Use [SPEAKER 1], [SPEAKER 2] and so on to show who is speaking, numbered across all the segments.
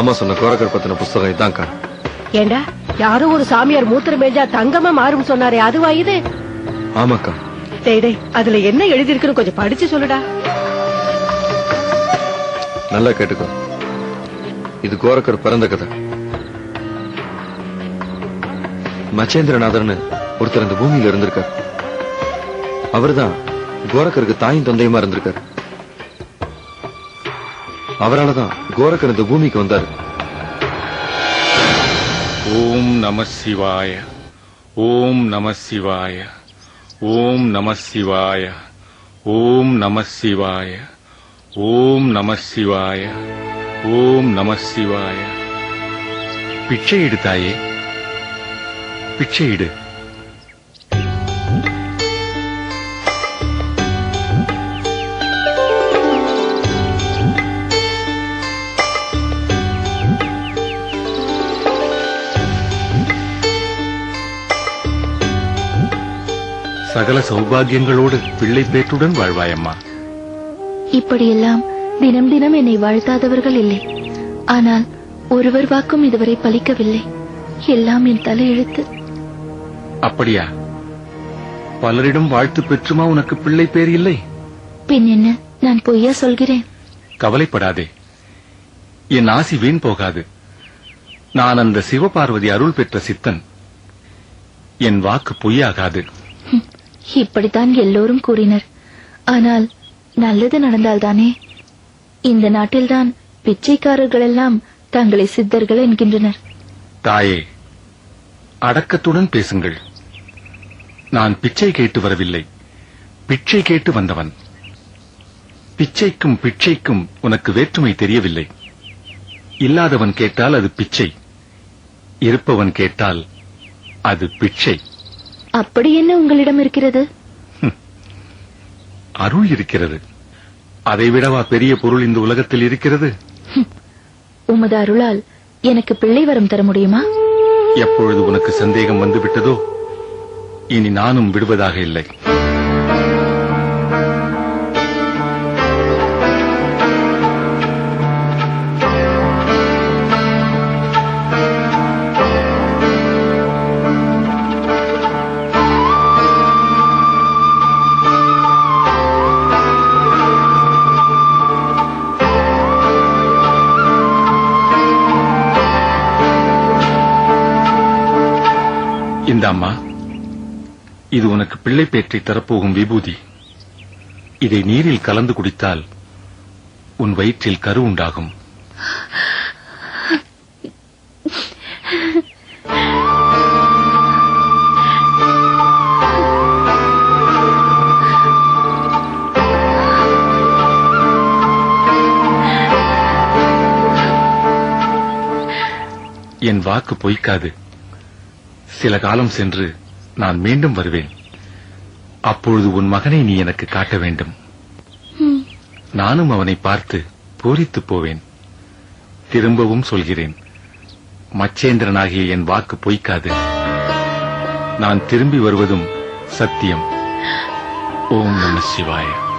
[SPEAKER 1] மாமா சொன்ன கோரக்கர் பத்தின புஸ்தகம் இதான்க்கா
[SPEAKER 2] ஏண்டா? யாரோ ஒரு சாமியார் மூத்திரம் மேஞ்சா தங்கமா மாறும் சொன்னாரே அதுவா இது?
[SPEAKER 1] ஆமாக்கா.
[SPEAKER 2] டேய் டேய் அதுல என்ன எழுதிருக்குன்னு கொஞ்சம் படிச்சு சொல்லுடா.
[SPEAKER 1] நல்லா கேட்டுக்கோ. இது கோரக்கர் பிறந்த கதை. மச்சேந்திரநாதர்னு ஒருத்தர் இந்த பூமியில இருந்திருக்கார். அவர்தான் கோரக்கருக்கு தாயும் தந்தையுமா இருந்திருக்கார். அவராலதான் கோரக்கர் இந்த பூமிக்கு வந்தாரு.
[SPEAKER 3] ஓம் நம சிவாய ஓம் நம சிவாய ஓம் நம சிவாய ஓம் நம சிவாய ஓம் நம சிவாய ஓம் நம சிவாய. பிச்சை இடு தாயே பிச்சை இடு சகல சௌபாகியங்களோடு பிள்ளை பேற்றுடன் வாழ்வாயம்மா.
[SPEAKER 4] இப்படியெல்லாம் தினம் தினம் என்னை வாழ்த்தாதவர்கள் இல்லை. ஆனால் ஒருவர் வாக்கும் இதுவரை பலிக்கவில்லை. எல்லாம் என் தலையெழுத்து.
[SPEAKER 3] அப்படியா? பலரிடம் வாழ்த்து பெற்றுமா உனக்கு பிள்ளை பேர் இல்லை?
[SPEAKER 4] பின் என்ன? நான் பொய்யா சொல்கிறேன்.
[SPEAKER 3] கவலைப்படாதே. என் ஆசி வீண் போகாது. நான் அந்த சிவபார்வதி அருள் பெற்ற சித்தன். என் வாக்கு பொய்யாகாது.
[SPEAKER 4] இப்படித்தான் எல்லோரும் கூறினர். ஆனால் நல்லது நடந்தால்தானே? இந்த நாட்டில்தான் பிச்சைக்காரர்கள் எல்லாம் தங்களை சித்தர்கள் என்கின்றனர்.
[SPEAKER 3] தாயே அடக்கத்துடன் பேசுங்கள். நான் பிச்சை கேட்டு வரவில்லை. பிச்சை கேட்டு வந்தவன். பிச்சைக்கும் பிச்சைக்கும் உனக்கு வேற்றுமை தெரியவில்லை. இல்லாதவன் கேட்டால் அது பிச்சை. இருப்பவன் கேட்டால் அது பிச்சை.
[SPEAKER 4] அப்படி என்ன உங்களிடம் இருக்கிறது?
[SPEAKER 3] அருள் இருக்கிறது. அதைவிடவா பெரிய பொருள் இந்த உலகத்தில் இருக்கிறது?
[SPEAKER 4] உமது அருளால் எனக்கு பிள்ளை வரம் தர முடியுமா?
[SPEAKER 3] எப்பொழுது உனக்கு சந்தேகம் வந்துவிட்டதோ இனி நானும் விடுவதாக இல்லை. இந்த அம்மா இது உனக்கு பிள்ளை பேற்றை தரப்போகும் விபூதி. இதை நீரில் கலந்து குடித்தால் உன் வயிற்றில் கரு உண்டாகும். என் வாக்கு பொய்க்காது. சில காலம் சென்று நான் மீண்டும் வருவேன். அப்பொழுது உன் மகனை நீ எனக்கு காட்ட வேண்டும். நானும் அவனை பார்த்து பூரித்துப் போவேன். திரும்பவும் சொல்கிறேன் மச்சேந்திரனாகிய என் வாக்கு பொய்க்காது. நான் திரும்பி வருவதும் சத்தியம். ஓம் நம சிவாய.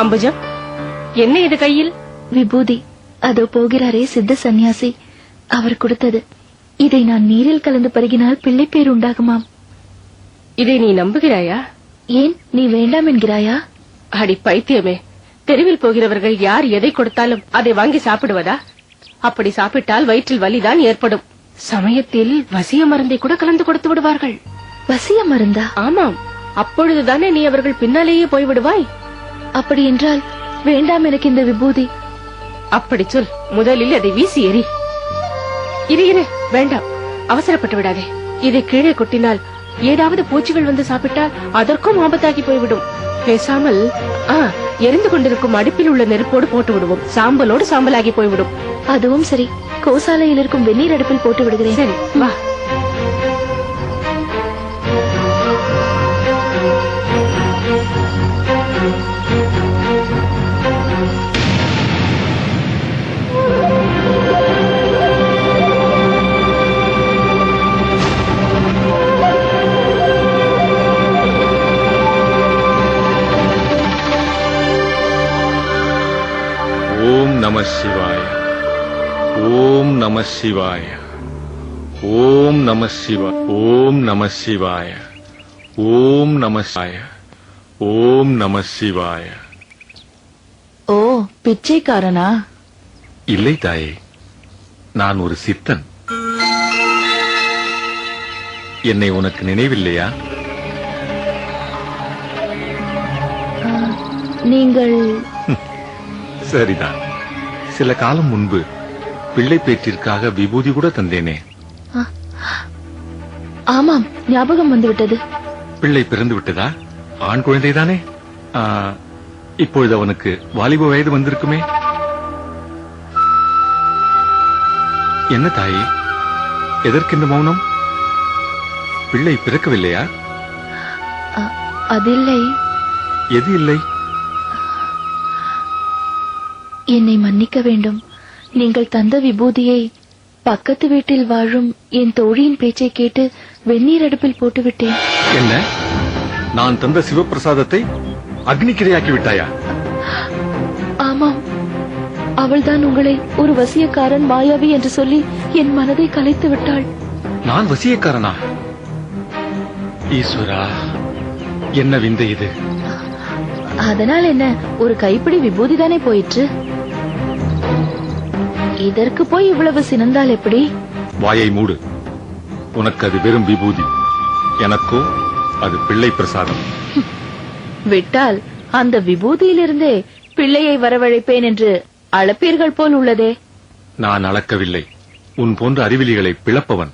[SPEAKER 2] அம்புஜம் என்ன இது கையில்?
[SPEAKER 4] விபூதி அதோ போகிறாரே சித்த சந்நியாசி. அவர் கொடுத்தது இதை நான் நீரில் கலந்து பருகினால் பிள்ளை பேர் உண்டாகுமாம்.
[SPEAKER 2] இதை நீ நம்புகிறாயா?
[SPEAKER 4] ஏன் நீ வேண்டாம் என்கிறாயா?
[SPEAKER 2] அடி பைத்தியமே தெருவில் போகிறவர்கள் யார் எதை கொடுத்தாலும் அதை வாங்கி சாப்பிடுவதா? அப்படி சாப்பிட்டால் வயிற்றில் வலிதான் ஏற்படும். சமயத்தில் வசிய மருந்தை கூட கலந்து கொடுத்து விடுவார்கள்.
[SPEAKER 4] வசிய மருந்தா?
[SPEAKER 2] ஆமாம் அப்பொழுதுதானே நீ அவர்கள் பின்னாலேயே போய்விடுவாய்?
[SPEAKER 4] அப்படி என்றால் வேண்டாம் எனக்கு இந்த விபூதி.
[SPEAKER 2] அப்படி சொல். முதலில் அதை வீசி எறி. இரு இரு. வேண்டாம். அவசரப்பட்டு விடாதே. இதை கீழே கொட்டினால் ஏதாவது பூச்சிகள் வந்து சாப்பிட்டால் அதற்கும் ஆபத்தாகி போய்விடும். பேசாமல் ஆ எரிந்து கொண்டிருக்கும் அடுப்பில் உள்ள நெருப்போடு போட்டு விடுவோம். சாம்பலோடு சாம்பலாகி போய்விடும்.
[SPEAKER 4] அதுவும் சரி. கோசாலையில் இருக்கும் வெந்நீர் அடுப்பில் போட்டு விடுகிறேன்.
[SPEAKER 2] சரி வா.
[SPEAKER 3] நம சிவாய. ஓம் நம சிவாய. ஓம் நம சிவ ஓம் நம சிவாய. ஓம் நம சிவாய. ஓம் நம சிவாய.
[SPEAKER 4] ஓ பிச்சைக்காரனா?
[SPEAKER 3] இல்லை தாயே. நான் ஒரு சித்தன். என்னை உனக்கு நினைவில்லையா?
[SPEAKER 4] நீங்கள்
[SPEAKER 3] சரிதான். சில காலம் முன்பு பிள்ளை பேற்றிற்காக விபூதி கூட தந்தேனே.
[SPEAKER 4] ஆமாம் ஞாபகம் வந்துவிட்டது.
[SPEAKER 3] பிள்ளை பிறந்து விட்டதா? ஆண் குழந்தைதானே? இப்பொழுது அவனுக்கு வாலிப வயது வந்திருக்குமே. என்ன தாயே? எதற்கு இந்த மௌனம்? பிள்ளை பிறக்கவில்லையா?
[SPEAKER 4] அ, அதில்லை.
[SPEAKER 3] எது இல்லை?
[SPEAKER 4] என்னை மன்னிக்க வேண்டும். நீங்கள் தந்த விபூதியை பக்கத்து வீட்டில் வாழும் என் தோழியின் பேச்சை கேட்டு வெந்நீர் அடுப்பில் போட்டுவிட்டேன்.
[SPEAKER 3] என்ன? நான் தந்த சிவப்பிரசாதத்தை அக்னிக்கிரையாக்கி விட்டாயா?
[SPEAKER 4] ஆமாம். அவள்தான் உங்களை ஒரு வசியக்காரன் மாயாவி என்று சொல்லி என் மனதை கலைத்து விட்டாள்.
[SPEAKER 3] நான் வசியக்காரனா? ஈஸ்வரா என்ன விந்தை இது?
[SPEAKER 4] அதனால் என்ன? ஒரு கைப்பிடி விபூதி தானே போயிற்று? இதற்கு போய் இவ்வளவு சினந்தால் எப்படி?
[SPEAKER 3] வாயை மூடு. உனக்கு அது வெறும் விபூதி. எனக்கோ அது பிள்ளை பிரசாதம்.
[SPEAKER 4] விட்டால் அந்த விபூதியிலிருந்தே பிள்ளையை வரவழைப்பேன் என்று அளப்பீர்கள் போல் உள்ளதே.
[SPEAKER 3] நான் அளக்கவில்லை. உன் போன்ற அறிவிலிகளை பிளப்பவன்.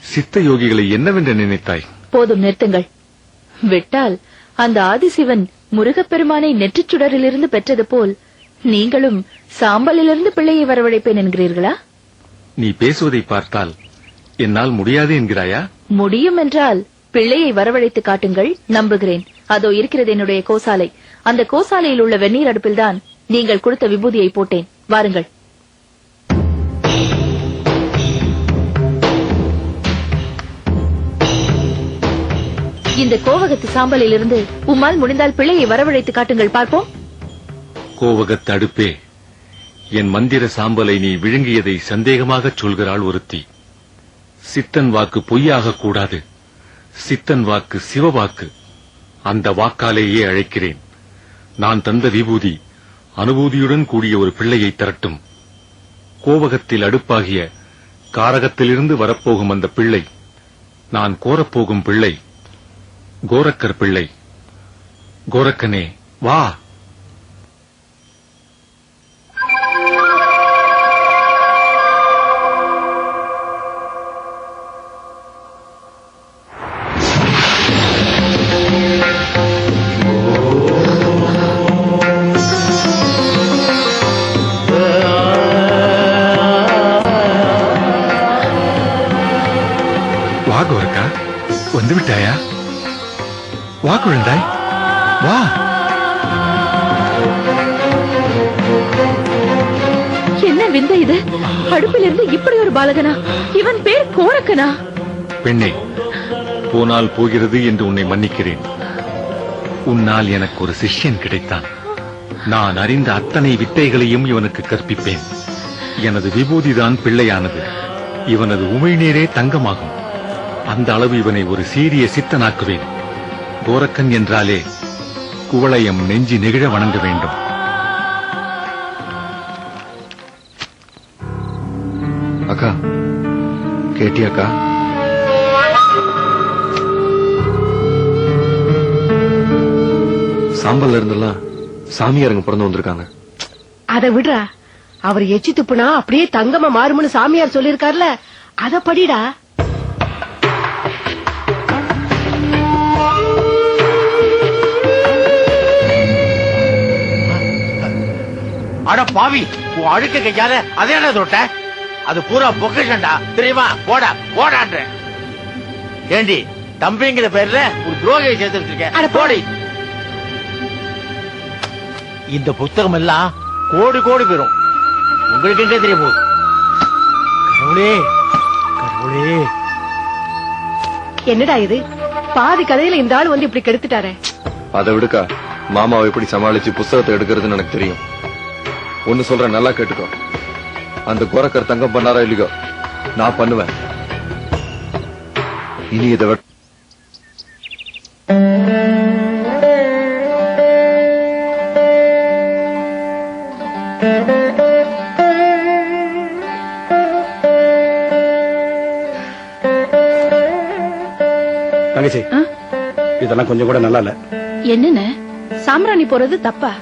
[SPEAKER 3] சித்த யோகிகளை என்னவென்று நினைத்தாய்?
[SPEAKER 4] போதும் நிறுத்துங்கள். விட்டால் அந்த ஆதிசிவன் முருகப்பெருமானை நெற்றிச் சுடரிலிருந்து பெற்றது போல் நீங்களும் சாம்பலிலிருந்து பிள்ளையை வரவழைப்பேன் என்கிறீர்களா?
[SPEAKER 3] நீ பேசுவதை பார்த்தால் என்னால் முடியாது என்கிறாயா?
[SPEAKER 4] முடியும் என்றால் பிள்ளையை வரவழைத்து காட்டுங்கள் நம்புகிறேன். அதோ இருக்கிறது என்னுடைய கோசாலை. அந்த கோசாலையில் உள்ள வெந்நீர் அடுப்பில்தான் நீங்கள் கொடுத்த விபூதியை போட்டேன். வாருங்கள். இந்த கோவகத்து சாம்பலிலிருந்து உம்மால் முடிந்தால் பிள்ளையை வரவழைத்து காட்டுங்கள். பார்ப்போம்.
[SPEAKER 3] கோவகத் தடுப்பே. என் மந்திர சாம்பலை நீ விழுங்கியதை சந்தேகமாகச் சொல்கிறாள் ஒருத்தி. சித்தன் வாக்கு பொய்யாகக் கூடாது. சித்தன் வாக்கு சிவவாக்கு. அந்த வாக்காலேயே அழைக்கிறேன். நான் தந்த விபூதி அனுபூதியுடன் கூடிய ஒரு பிள்ளையை திரட்டும். கோவகத்தில் அடுப்பாகிய காரகத்திலிருந்து வரப்போகும் அந்த பிள்ளை நான் கோரப்போகும் பிள்ளை கோரக்கர் பிள்ளை. கோரக்கனே வா வா! வா குழந்தாய் வா
[SPEAKER 4] என்ன விந்தை இது? அடுப்பிலிருந்து இப்படி ஒரு பாலகனா? இவன் பேர் கோரக்கனா?
[SPEAKER 3] பெண்ணே போனால் போகிறது என்று உன்னை மன்னிக்கிறேன். உன்னால் எனக்கு ஒரு சிஷ்யன் கிடைத்தான். நான் அறிந்த அத்தனை வித்தைகளையும் இவனுக்கு கற்பிப்பேன். எனது விபூதிதான் பிள்ளையானது. இவனது உமிழ்நீரே தங்கமாகும். அந்த அளவு இவனை ஒரு சீரிய சித்தனாக்குவேன். கோரக்கன் என்றாலே குவளையம் நெஞ்சி நெகிழ வணங்க வேண்டும்.
[SPEAKER 1] அக்கா கேட்டியாக்கா சாம்பல்ல இருந்தெல்லாம் சாமியாருங்க பிறந்து வந்திருக்காங்க.
[SPEAKER 2] அதை விடுறா. அவர் எச்சி துப்புனா அப்படியே தங்கமா மாறும்னு சாமியார் சொல்லிருக்காருல அத படிடா.
[SPEAKER 5] அட பாவி உன் அழுக்க கையால அதே என்ன தொட்ட? அது பூரா பொக்கிஷன்டா தெரியுமா போடா போடான்ற. ஏண்டி தம்பிங்கிற பேர்ல ஒரு துரோகியை சேர்த்து
[SPEAKER 2] அட
[SPEAKER 5] வச்சிருக்க
[SPEAKER 2] போ.
[SPEAKER 5] போடி. இந்த புத்தகம் எல்லாம் கோடி கோடி பெறும் உங்களுக்கு எங்க தெரிய போகுது? கடவுளே கடவுளே.
[SPEAKER 2] என்னடா இது? பாதி கதையில இந்த ஆள் வந்து இப்படி கெடுத்துட்டாரே.
[SPEAKER 1] அதை விடுக்கா. மாமாவை எப்படி சமாளிச்சு புஸ்தகத்தை எடுக்கிறதுன்னு எனக்கு தெரியும். ஒன்னு சொல்றேன் நல்லா கேட்டுக்கோ. அந்த கோரக்கர் தங்கம் பண்ணாரா இல்லையோ? நான் பண்ணுவேன். இனி இதை
[SPEAKER 6] தங்கச்சி இதெல்லாம் கொஞ்சம் கூட நல்லா இல்ல
[SPEAKER 7] என்னன்னு? சாம்பிராணி போறது தப்பா?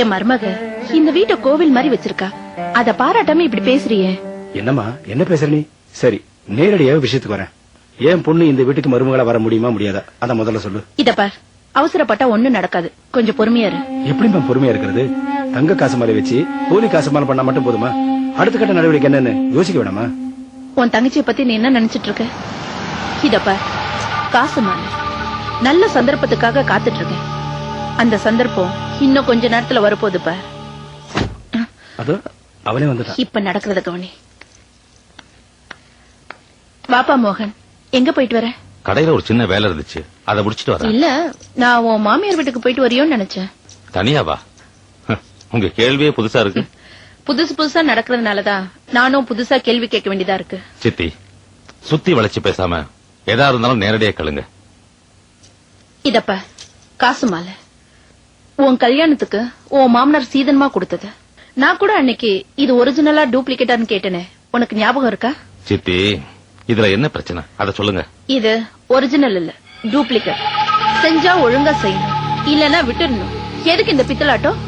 [SPEAKER 7] என் மருமக இந்த வீட்டை கோவில் மாதிரி வச்சிருக்கா. அத பாராட்டாம இப்படி பேசுறியே.
[SPEAKER 6] என்னம்மா என்ன பேசுற நீ? சரி நேரடியாக விஷயத்துக்கு வரேன். ஏன் பொண்ணு இந்த வீட்டுக்கு மருமகளா வர முடியுமா முடியாதா? அத முதல்ல சொல்லு.
[SPEAKER 7] இத பார் அவசரப்பட்டா ஒண்ணும் நடக்காது. கொஞ்சம் பொறுமையா இரு.
[SPEAKER 6] எப்படிம்மா பொறுமையா இருக்கிறது? தங்க காசு மாலை வச்சு போலி காசு மாலை பண்ணா மட்டும் போதுமா? அடுத்த கட்ட நடவடிக்கை என்னன்னு யோசிக்க வேணாமா?
[SPEAKER 7] உன் தங்கச்சிய பத்தி நீ என்ன நினைச்சிட்டு இருக்க? இத பார் காசு மாலை. நல்ல சந்தர்ப்பத்துக்காக காத்துட்டு இருக்கேன். அந்த சந்தர்ப்பம் இன்னும் கொஞ்ச நேரத்துல வரப்போகுது பார்.
[SPEAKER 6] அதோ அவனே வந்துட்டான்
[SPEAKER 7] இப்ப நடக்கிறத கவனி வாப்பா மோகன் எங்க போயிட்டு வர
[SPEAKER 8] கடையில ஒரு சின்ன வேலை இருந்துச்சு அதை முடிச்சிட்டு வரேன்
[SPEAKER 7] இல்ல நான் உன் மாமியார் வீட்டுக்கு போயிட்டு வரியோன்னு நினைச்சேன்
[SPEAKER 8] தனியாவா உங்க கேள்வியே புதுசா இருக்கு
[SPEAKER 7] புதுசு புதுசா நடக்கிறதுனாலதான் நானும் புதுசா கேள்வி கேட்க வேண்டியதா இருக்கு
[SPEAKER 8] சித்தி சுத்தி வளைச்சு பேசாம எதா இருந்தாலும் நேரடியா கேளுங்க
[SPEAKER 7] இதப்ப காசு மாலை உன் கல்யாணத்துக்கு உன் மாமனார் சீதனமா கொடுத்தது நான் கூட அன்னைக்கு இது ஒரிஜினலா டூப்ளிகேட்டான்னு கேட்டேனே. உனக்கு ஞாபகம் இருக்கா?
[SPEAKER 8] சித்தி இதுல என்ன பிரச்சனை? அத சொல்லுங்க.
[SPEAKER 7] இது ஒரிஜினல் இல்ல டூப்ளிகேட் செஞ்சா ஒழுங்கா செய்யணும். இல்லனா விட்டுடணும். எதுக்கு இந்த பித்தலாட்டம்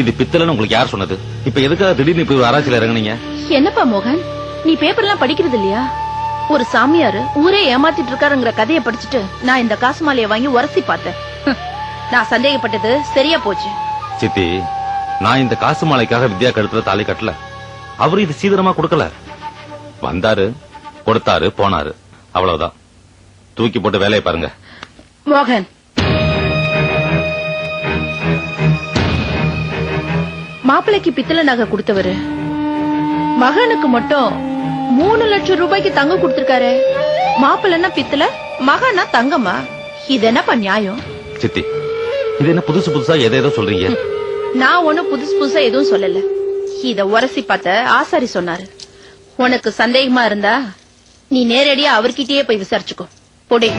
[SPEAKER 8] இது பித்தளைன்னு உங்களுக்கு யார் சொன்னது? இப்ப எதுக்காக திடீர்னு இப்ப ஒரு ஆராய்ச்சியில இறங்குனீங்க?
[SPEAKER 7] என்னப்பா மோகன்? நீ பேப்பர்லாம் படிக்கிறது இல்லையா? ஒரு சாமியாரு ஊரே ஏமாத்திட்டு இருக்காருங்கிற கதையை படிச்சுட்டு நான் இந்த காசு மாலையை வாங்கி உரசி பார்த்தேன். நான் சந்தேகப்பட்டது சரியா போச்சு.
[SPEAKER 8] சித்தி நான் இந்த காசு மாலைக்காக வித்யா கழுத்துல தாலி கட்டல. அவரு இது சீதனமா கொடுக்கல. வந்தாரு கொடுத்தாரு போனாரு. அவ்வளவுதான். தூக்கி போட்டு வேலையை பாருங்க.
[SPEAKER 7] மோகன். மாப்பிள்ளைக்கு பித்தளை நகை கொடுத்தவரு. மகனுக்கு மட்டும் மூணு லட்சம் ரூபாய்க்கு தங்கம் கொடுத்திருக்காரு. மாப்பிள்ளைன்னா பித்தளை மகனா தங்கமா இது என்னப்பா நியாயம்?
[SPEAKER 8] சித்தி இது என்ன புதுசு புதுசா எதேதோ சொல்றீங்க?
[SPEAKER 7] நான் ஒண்ணு புதுசு புதுசா எதுவும் சொல்லல. இத உரசி பார்த்த ஆசாரி சொன்னாரு. உனக்கு சந்தேகமா இருந்தா நீ நேரடியா அவர்கிட்டயே போய் விசாரிச்சுக்கோ. பொடி.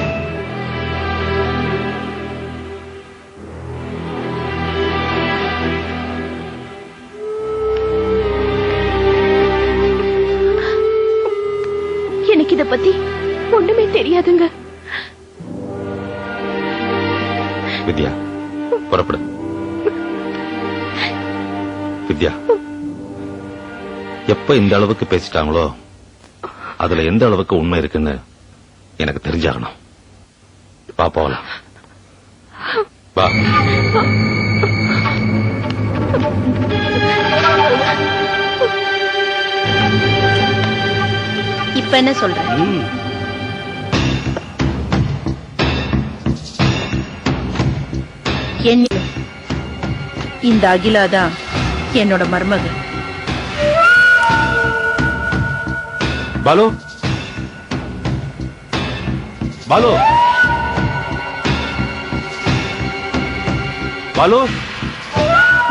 [SPEAKER 7] எனக்கு இத பத்தி ஒண்ணுமே தெரியாதுங்க.
[SPEAKER 8] எப்ப இந்த அளவுக்கு பேசிட்டாங்களோ அதுல எந்த அளவுக்கு உண்மை இருக்குன்னு எனக்கு தெரிஞ்சாகணும். வா போகலாம் வா.
[SPEAKER 7] இப்ப என்ன சொல்ற?
[SPEAKER 6] ம்,
[SPEAKER 7] எண்ணி இந்த அகிலா தான் என்னோட மருமக
[SPEAKER 6] பாலு. பாலு. பாலு.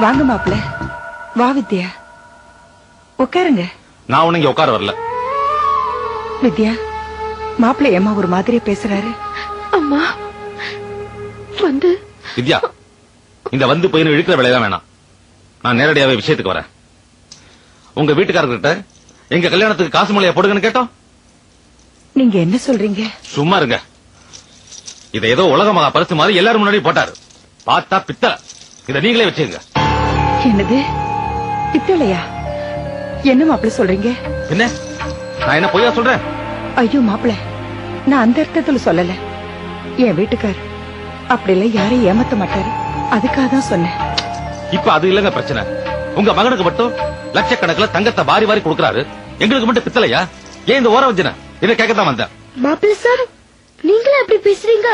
[SPEAKER 9] வாங்க மாப்பிள. வா வித்யா. உட்காருங்க.
[SPEAKER 8] நான் உன்னை இங்க உட்கார வரல.
[SPEAKER 9] வித்யா மாப்பிள்ளை ஏமா ஒரு மாதிரி பேசுறாரு?
[SPEAKER 7] அம்மா வந்து.
[SPEAKER 8] வித்யா இந்த வந்து போய் இழுக்கிற வேலையெல்லாம் வேணாம். நான் நேரடியாவே விஷயத்துக்கு வரேன். உங்க வீட்டுக்காரர்கிட்ட எங்க கல்யாணத்துக்கு காசு மலையா போடுங்கன்னு கேட்டோம்.
[SPEAKER 9] நீங்க என்ன சொல்றீங்க?
[SPEAKER 8] சும்மா இருங்க. இதை ஏதோ உலக மகா பரிசு மாதிரி எல்லாரும் முன்னாடி போட்டாரு. பார்த்தா பித்தளை. இதை நீங்களே வச்சுங்க
[SPEAKER 9] என்னது? பித்தளையா? என்ன மாப்பிள சொல்றீங்க?
[SPEAKER 8] என்ன நான் என்ன பொய்யா சொல்றேன்?
[SPEAKER 9] ஐயோ மாப்பிள நான் அந்த அர்த்தத்துல சொல்லல. என் வீட்டுக்கார் அப்படிலாம் யாரையும் ஏமாத்த மாட்டாரு. அதுக்காக தான் சொன்னேன்.
[SPEAKER 8] இப்ப அது இல்லங்க பிரச்சனை. உங்க மகனுக்கு மட்டும் லட்சக்கணக்கில் தங்கத்தை வாரி வாரி கொடுக்கறாரு. எங்களுக்கு மட்டும் பித்தளையா? ஏன் இந்த ஓர வஞ்சன இதை கேட்கத்தான் வந்தேன்.
[SPEAKER 7] மாப்பிள்ள சார் நீங்களே அப்படி பேசுறீங்க?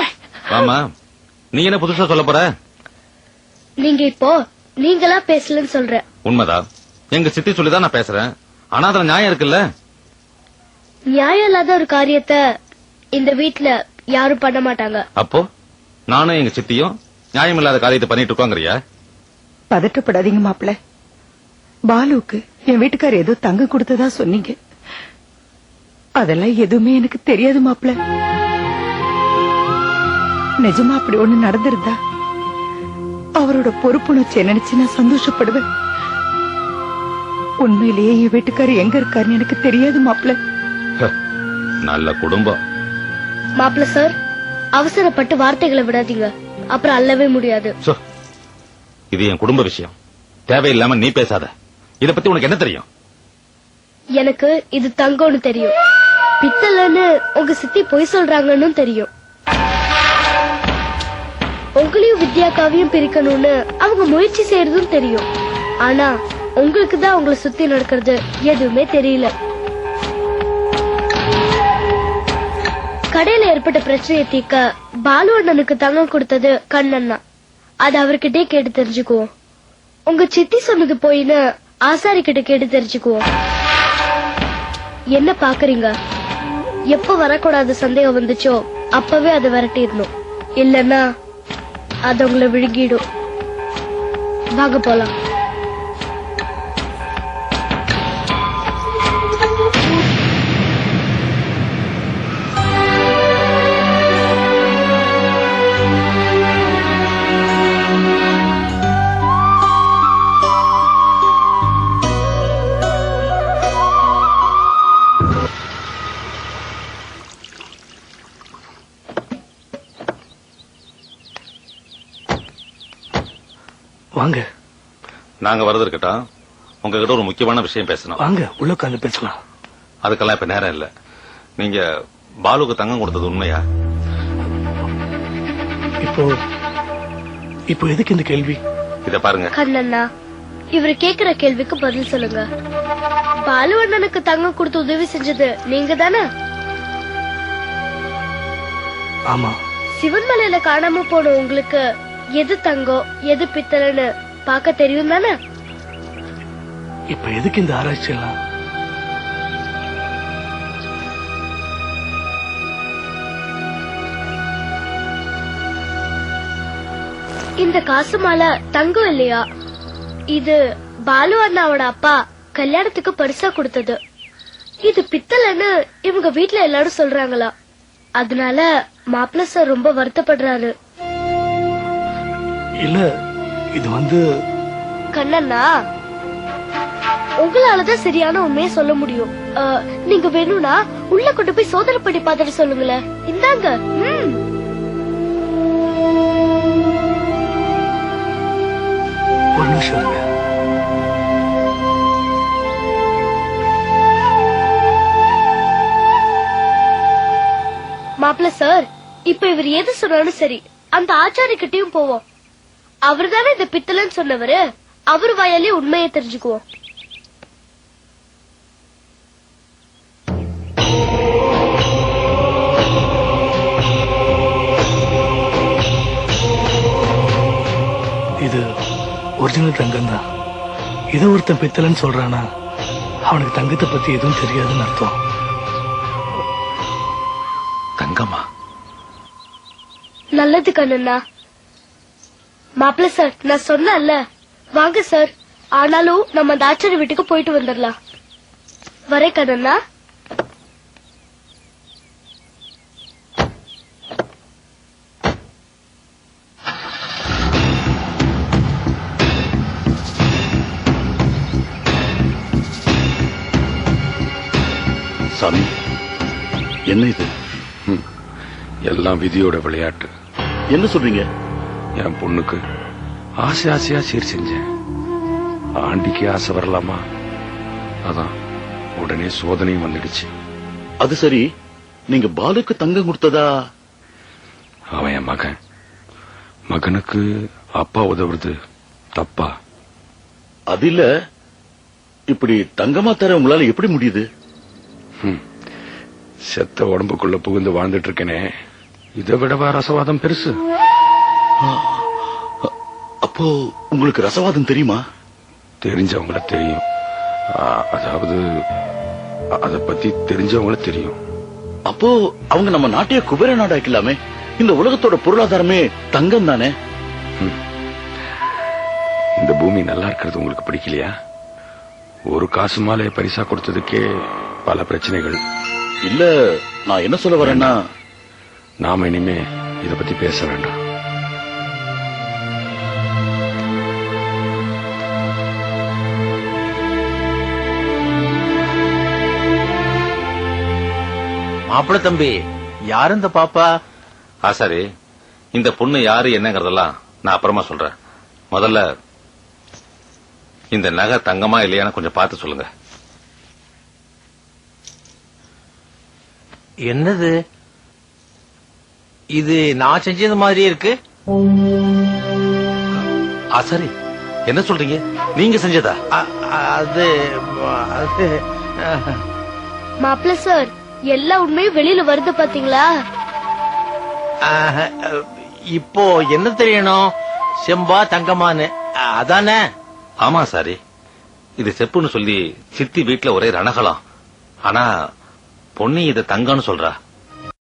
[SPEAKER 8] ஆமா. நீ என்ன புதுசா சொல்ல போற?
[SPEAKER 10] நீங்க இப்போ நீங்களா பேசலன்னு சொல்ற
[SPEAKER 8] உண்மைதான் எங்க சித்தி சொல்லிதான் நான் பேசுறேன். ஆனா அதுல நியாயம் இருக்குல்ல?
[SPEAKER 10] நியாயம் இல்லாத ஒரு காரியத்தை இந்த வீட்ல யாரும் பண்ண மாட்டாங்க.
[SPEAKER 8] அப்போ? நானும் எங்க சித்தியும் நியாயம் இல்லாத காரியத்தை பண்ணிட்டு இருக்கோங்கறியா?
[SPEAKER 9] பதட்டப்படாதீங்க மாப்பிள. பாலுக்கு என் வீட்டுக்கார் ஏதோ தங்கம் கொடுத்ததா சொன்னீங்க. அதெல்லாம் எதுவுமே எனக்கு தெரியாது மாப்ள நிஜமா அப்படி ஒண்ணு நடந்திருந்தா அவரோட பொறுப்புணர்ச்சியை நினைச்சு நான் சந்தோஷப்படுவேன். உண்மையிலேயே என் வீட்டுக்காரர் எங்க இருக்காருன்னு எனக்கு தெரியாது மாப்ள
[SPEAKER 8] நல்ல குடும்பம்.
[SPEAKER 10] மாப்பிள்ள சார் அவசரப்பட்டு வார்த்தைகளை விடாதீங்க. அப்புறம் அள்ளவே முடியாது.
[SPEAKER 8] இது என் குடும்ப விஷயம். தேவையில்லாம நீ பேசாத. இத பத்தி உனக்கு என்ன தெரியும்?
[SPEAKER 10] எனக்கு இது தங்கம்னு தெரியும். பித்தளைன்னு உங்க சித்தி பொய் சொல்றாங்கன்னு தெரியும். உங்களையும் வித்யாக்காவையும் பிரிக்கணும்னு அவங்க முயற்சி செய்யறதும் தெரியும். ஆனா உங்களுக்கு தான் உங்களை சுத்தி நடக்கிறது எதுவுமே தெரியல. கடையில ஏற்பட்ட பிரச்சனையை தீர்க்க பாலு அண்ணனுக்கு தங்கம் கொடுத்தது கண்ணண்ணா. அது அவர்கிட்டே கேட்டு தெரிஞ்சுக்குவோம். உங்க சித்தி சொன்னது போயின்னு ஆசாரி கிட்ட கேட்டு தெரிஞ்சுக்குவோம். என்ன பாக்குறீங்க எப்ப வரக்கூடாத சந்தேகம் வந்துச்சோ அப்பவே அதை விரட்டிடணும். இல்லன்னா அது உங்களை விழுங்கிடும். வாங்க போலாம்.
[SPEAKER 8] நாங்க வரது இருக்கட்டும். உங்ககிட்ட ஒரு முக்கியமான விஷயம் பேசணும்.
[SPEAKER 11] வாங்க உள்ள உட்காந்து பேசலாம்.
[SPEAKER 8] அதுக்கெல்லாம் இப்ப நேரம் இல்ல. நீங்க பாலுக்கு தங்கம் கொடுத்தது உண்மையா?
[SPEAKER 11] இப்போ இப்போ எதுக்கு இந்த கேள்வி?
[SPEAKER 8] இத பாருங்க.
[SPEAKER 10] கண்ணண்ணா இவர் கேக்குற கேள்விக்கு பதில் சொல்லுங்க. பாலு அண்ணனுக்கு தங்கம் கொடுத்து உதவி செஞ்சது நீங்க தானே?
[SPEAKER 11] ஆமா.
[SPEAKER 10] சிவன்மலையில காணாம போன உங்களுக்கு எது தங்கம் எது பித்தளைன்னு பார்க்க தெரியும் தானே?
[SPEAKER 11] இப்ப எதுக்கு இந்த ஆராய்ச்சி எல்லாம்?
[SPEAKER 10] இந்த காசு மாலை தங்கம் இல்லையா? இது பாலு அண்ணாவோட அப்பா கல்யாணத்துக்கு பரிசா கொடுத்தது. இது பித்தளைன்னு இவங்க வீட்ல எல்லாரும் சொல்றாங்களா? அதனால மாப்பிள்ள சார் ரொம்ப வருத்தப்படுறாரு.
[SPEAKER 11] இல்ல இது வந்து
[SPEAKER 10] கண்ணண்ணா உங்களாலதான் சரியான உண்மையை சொல்ல முடியும். நீங்க வேணும்னா உள்ள கொண்டு போய் சோதனை பண்ணி பார்த்துட்டு சொல்லுங்களேன். இந்தாங்க.
[SPEAKER 11] ஒரு நிமிஷம்
[SPEAKER 10] மாப்பிள்ள சார் இப்ப இவர் எது சொன்னாலும் சரி அந்த ஆச்சாரி கிட்டயும் போவோம். அவர்தானே இந்த பித்தளைன்னு சொன்னவரு? அவர் வாயாலே உண்மையை தெரிஞ்சுக்குவோம்.
[SPEAKER 11] இது ஒரிஜினல் தங்கம் தான் இதை ஒருத்தன் பித்தளைன்னு சொல்றானா அவனுக்கு தங்கத்தை பத்தி எதுவும் தெரியாதுன்னு அர்த்தம்.
[SPEAKER 8] தங்கமா
[SPEAKER 10] நல்லது கண்ணண்ணா. மாப்பிள்ள சார் நான் சொன்னேன்ல. வாங்க சார். ஆனாலும் நம்ம அந்த ஆச்சாரி வீட்டுக்கு போயிட்டு வந்துடலாம். வரே
[SPEAKER 12] சாமி என்ன இது?
[SPEAKER 13] எல்லாம் விதியோட விளையாட்டு.
[SPEAKER 12] என்ன சொல்றீங்க?
[SPEAKER 13] என் பொண்ணுக்கு ஆசை ஆசையா சீர் செஞ்சேன். ஆண்டிக்கு ஆசை வரலாமா? அதான் உடனே சோதனையும் வந்துடுச்சு.
[SPEAKER 12] அது சரி நீங்க பாலுக்கு தங்கம் கொடுத்ததா?
[SPEAKER 13] அவன் என் மகன். மகனுக்கு அப்பா உதவுறது தப்பா?
[SPEAKER 12] அது இல்ல இப்படி தங்கமா தர உங்களால எப்படி முடியுது?
[SPEAKER 13] செத்த உடம்புக்குள்ள புகுந்து வாழ்ந்துட்டு இருக்கேனே. இதை விடவா ரசவாதம் பெருசு?
[SPEAKER 12] அப்போ உங்களுக்கு ரசவாதம் தெரியுமா?
[SPEAKER 13] தெரிஞ்சவங்கள தெரியும். அதாவது அத பத்தி தெரிஞ்சவங்கள தெரியும்.
[SPEAKER 12] அப்போ அவங்க நம்ம நாட்டையே குபேர நாடாக்கலாமே. இந்த உலகத்தோட பொருளாதாரமே தங்கம் தானே
[SPEAKER 13] இந்த பூமி நல்லா இருக்கிறது உங்களுக்கு பிடிக்கலையா? ஒரு காசு மாலையை பரிசா கொடுத்ததுக்கே பல பிரச்சனைகள்.
[SPEAKER 12] இல்ல நான் என்ன சொல்ல வரேன்னா
[SPEAKER 13] நாம இனிமே இத பத்தி பேச வேண்டாம்.
[SPEAKER 5] மாப்பிள தம்பி யாரு இந்த பாப்பா?
[SPEAKER 8] ஆசாரி இந்த பொண்ணு யாரு என்னங்கறதெல்லாம் நான் அப்புறமா சொல்றேன். முதல்ல இந்த நகை தங்கமா இல்லையான்னு கொஞ்சம் பார்த்து சொல்லுங்க.
[SPEAKER 5] என்னது? இது நான் செஞ்சது மாதிரியே இருக்கு?
[SPEAKER 8] ஆசாரி என்ன சொல்றீங்க? நீங்க செஞ்சதா?
[SPEAKER 5] அ- அது அது
[SPEAKER 10] மாப்பிள்ள சார் எல்லா உண்மையும் வெளியில வருது பாத்தீங்களா?
[SPEAKER 5] இப்போ என்ன தெரியணும்? செம்பா தங்கமான்னு அதானே?
[SPEAKER 8] ஆமா சாரி. இது செப்புன்னு சொல்லி சித்தி வீட்ல ஒரே ரணகலம். ஆனா பொண்ணு இத தங்கம்னு சொல்றா.